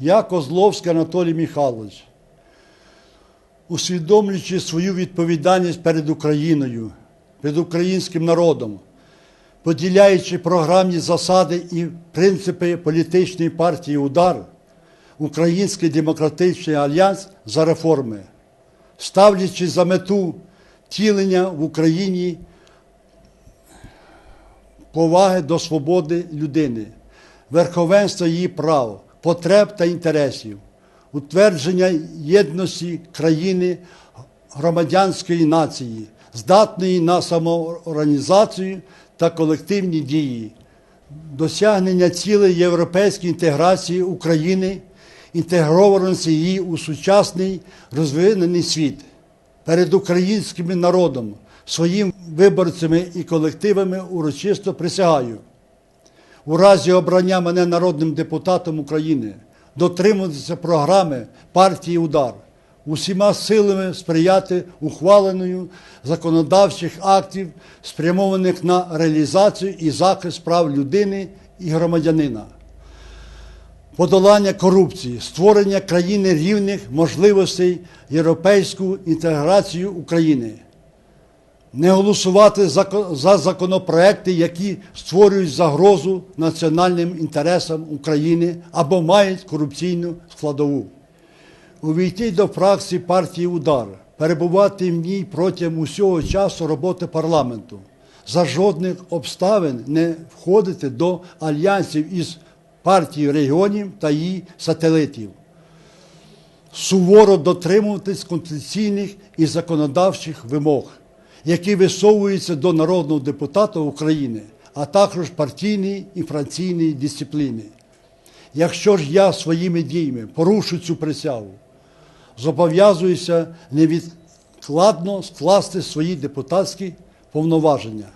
Я Козловський Анатолій Михайлович, усвідомлюючи свою відповідальність перед Україною, перед українським народом, поділяючи програмні засади і принципи політичної партії Удар, Український демократичний альянс за реформи, ставлячи за мету втілення в Україні поваги до свободи людини, верховенства її прав, потреб та інтересів, утвердження єдності країни громадянської нації, здатної на самоорганізацію та колективні дії, досягнення цілей європейської інтеграції України, інтегрованості її у сучасний розвинений світ перед українським народом, своїм виборцями і колективами урочисто присягаю. У разі обрання мене народним депутатом України дотримуватися програми партії Удар, усіма силами сприяти ухваленню законодавчих актів, спрямованих на реалізацію і захист прав людини і громадянина подолання корупції, створення країни рівних можливостей, європейську інтеграцію України. Не голосувати за законопроекти, які створюють загрозу національним інтересам України або мають корупційну складову. Увійти до фракції партії Удар, перебувати в ній протягом усього часу роботи парламенту, за жодних обставин не входити до альянсів із партією регіонів та її сателитів, суворо дотримуватись конституційних і законодавчих вимог, які висовуються до народного депутата України, а також партійної і франційної дисципліни. Якщо ж я своїми діями порушу цю присягу, зобов'язуюся невідкладно скласти свої депутатські повноваження.